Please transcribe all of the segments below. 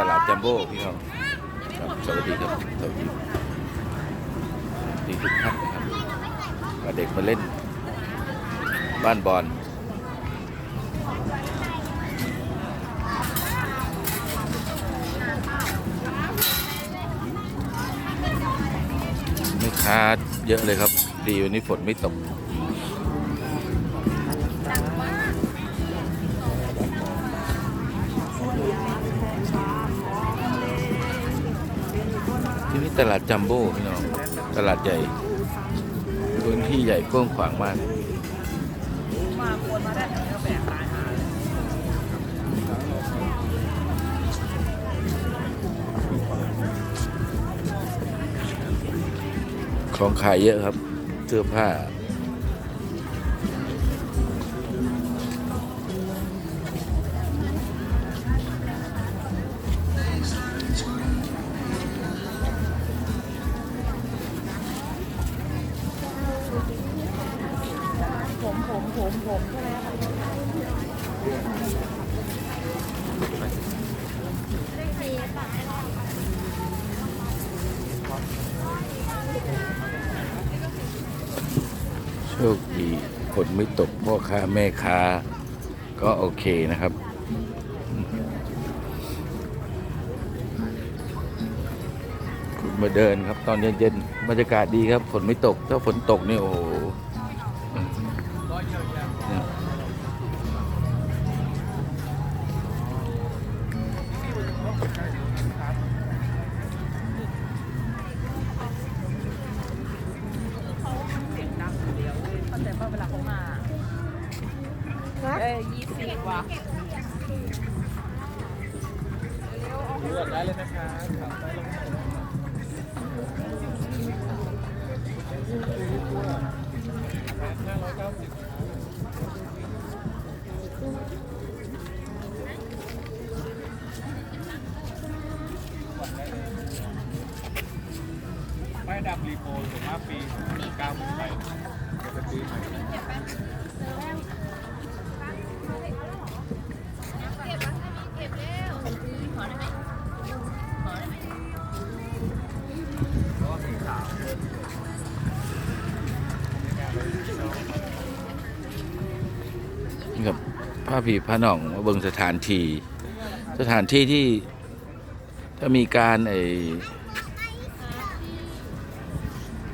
ตลาดจัมโบ้พี่น้องครับสวัสดีครับสวัสดีดีทุกท่านนะครับพาเด็กมาเล่น บ้านบอลไม่ค้าเยอะเลยครับ ดีวันนี้ฝนไม่ตก นี่ตลาดจัมโบ้พี่น้องตลาดใหญ่พื้นที่ใหญ่กว้างขวางมากควรมาได้อย่างนี้ก็แบกตายหาของขายเยอะครับ เสื้อผ้า ผมใช่ไหมโชคดีฝนไม่ตกพ่อค้าแม่ค้า ก็โอเคนะครับคุณมาเดินครับตอนเย็นๆบรรยากาศดีครับฝนไม่ตก ถ้าฝนตกนี่โอ้ เอ้ยยี่สิบว่ะเลือกได้เลยนะคะไม่ดับรีโฟนถึงห้าปี ผ้าผีผ้าหน่องมาเบิ่งสถานที่สถานที่ที่ถ้ามีการไอ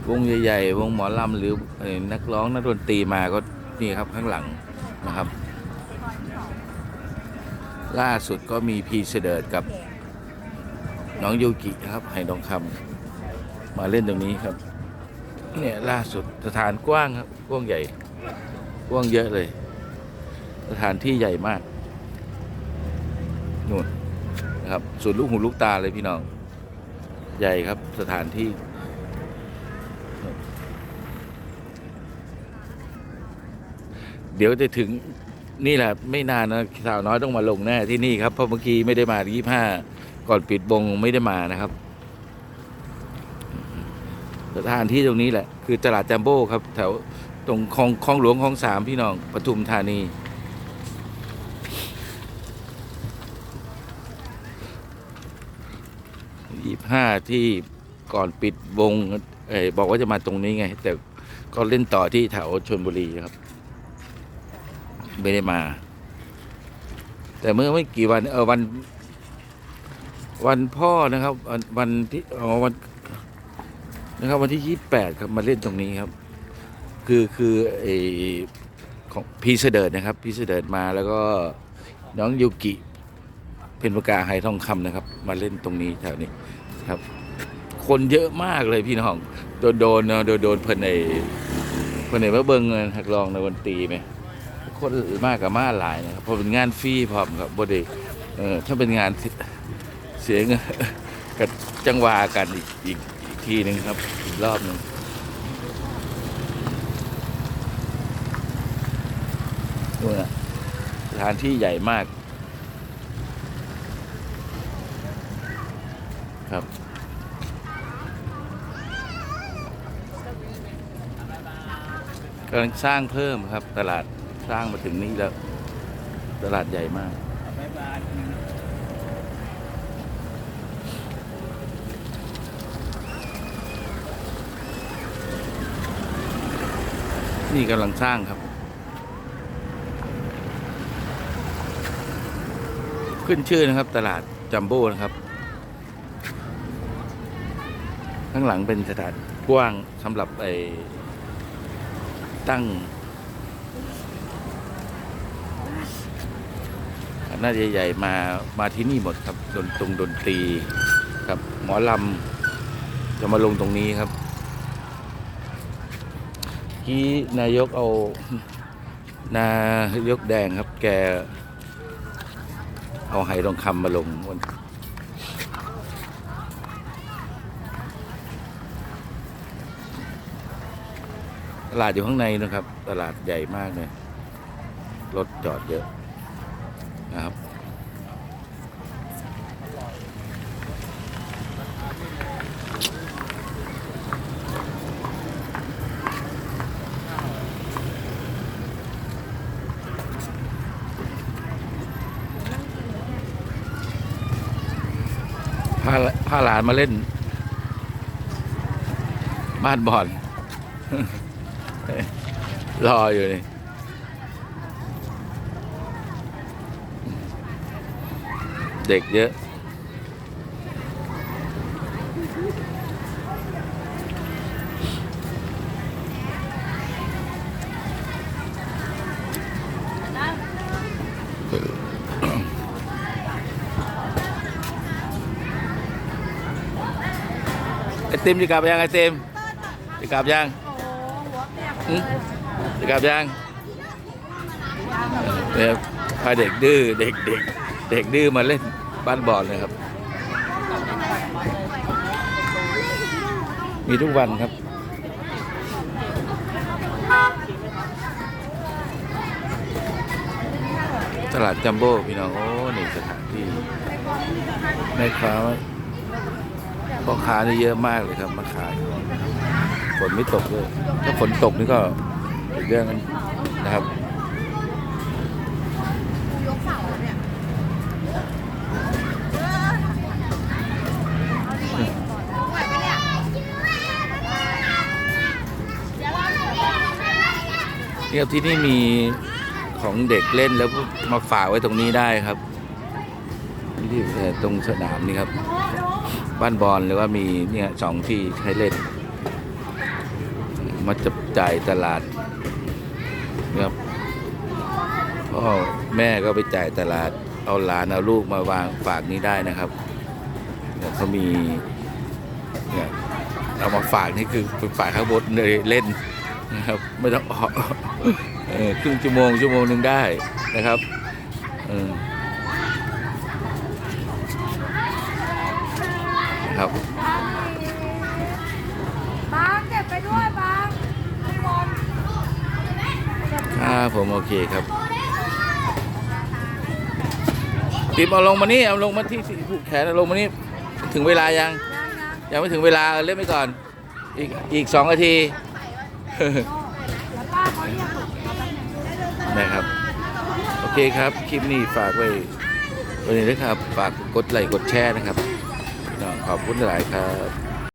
วงใหญ่ๆวงหมอลำหรือไอนักร้องนักดนตรีมาก็นี่ครับข้างหลังนะครับ ล่าสุดก็มีพีเสเดิร์ดกับน้องยูกิครับไห้ทองคำมาเล่นตรงนี้ครับเนี่ยล่าสุดสถานกว้างครับกว้างใหญ่กว้างเยอะเลย สถานที่ใหญ่มากนู่นนะครับส่วนลูกหูลูกตาเลยพี่น้อง ใหญ่ครับสถานที่ เดี๋ยวจะถึงนี่แหละไม่นานนะสาวน้อยต้องมาลงแน่ที่นี่ครับเพราะเมื่อกี้ไม่ได้มายี่ห้าก่อนปิดวงไม่ได้มานะครับ สถานที่ตรงนี้แหละ คือตลาดจัมโบ้ครับ แถวตรงคลองคลองหลวงคลองสามพี่น้องปทุมธานี ยี่ห้าที่ก่อนปิดวงเอบอกว่าจะมาตรงนี้ไง แต่ก็เล่นต่อที่แถวชนบุรีครับ ไม่ได้มา แต่เมื่อไม่กี่วัน เออวัน วันพ่อนะครับ วันที่อ๋อวันนะครับ วันที่ยี่แปดครับมาเล่นตรงนี้ครับ คือคือไอของพีเสเดิร์ดนะครับ พีเสเดิร์ดมาแล้วก็น้องยูกิ เป็นประกาไหทองคำนะครับ มาเล่นตรงนี้แถวนี้ ครับ คนเยอะมากเลยพี่น้อง โดนโดนโดนโดนเพิ่นในเพิ่นในมาเบิงเงินหักลองในวันตีไหมคนมากกับมาหลายนะครับพราะเป็นงานฟรีพร้อมครับบ่ได้เออถ้าเป็นงานเสียเงินกับจังหวากันอีกอีกอีกทีหนึ่งครับอีกรอบหนึ่งนู่นน่ะสถานที่ใหญ่มาก ครับ กำลังสร้างเพิ่มครับ ตลาดสร้างมาถึงนี้แล้ว ตลาดใหญ่มาก นี่กำลังสร้างครับ ขึ้นชื่อนะครับ ตลาดจัมโบ้นะครับ ข้างหลังเป็นสถานกว้างสำหรับไอ้ตั้งหน่าใหญ่ๆมามาที่นี่หมดครับดนตรงดนตรีครับหมอลำจะมาลงตรงนี้ครับที่นายกเอานายกแดงครับ แก เอาไหทองคำมาลงบน ลาดอยู่ข้างในนะครับ ตลาดใหญ่มากเลยรถจอดเยอะนะครับพาพาหลานมาเล่น บ้านบอล รออยู่นี่เด็กเยอะ ไอติมจะกลับยังไอติมจะกลับยัง จะกลับยังเนี่ยพาเด็กดื้อเด็กเด็กเด็กดื้อมาเล่นบ้านบอลเลยครับ มีทุกวันครับตลาดจัมโบ้พี่น้อง โอ้นี่สถานที่แม่ค้าพ่อค้านี่เยอะมากเลยครับมาขาย ฝนไม่ตกเลยถ้าฝนตกนี่ก็อีกเรื่องนึงนะครับนี่ครับที่นี่มีของเด็กเล่นแล้วมาฝากไว้ตรงนี้ได้ครับที่ตรงสนามนี่ครับ บ้านบอลหรือว่ามีเนี่ยสองที่ให้เล่น มาจับจ่ายตลาดนะครับพ่อแม่ก็ไปจ่ายตลาด เอาหลานเอาลูกมาวางฝากนี้ได้นะครับเนี่ยเขามีเนี่ยเอามาฝากนี่คือไปฝากข้างบนเลยเล่นนะครับไม่ต้องออกครึ่งชั่วโมงชั่วโมงหนึ่งได้นะครับครับางเก็บไปด้วยบางพี่บอล ครับ ผมโอเคครับติมเอาลงมานี่เอาลงมาที่ที่ผูกแขนเอาลงมานี่ถึงเวลายัง ยังไม่ถึงเวลาเล่นไปก่อน อีกอีกสองนาทีนะครับ โอเคครับ คลิปนี้ฝากไว้ไว้เลยนะครับ ฝากกดไลค์กดแชร์นะครับขอบคุณหลายครับ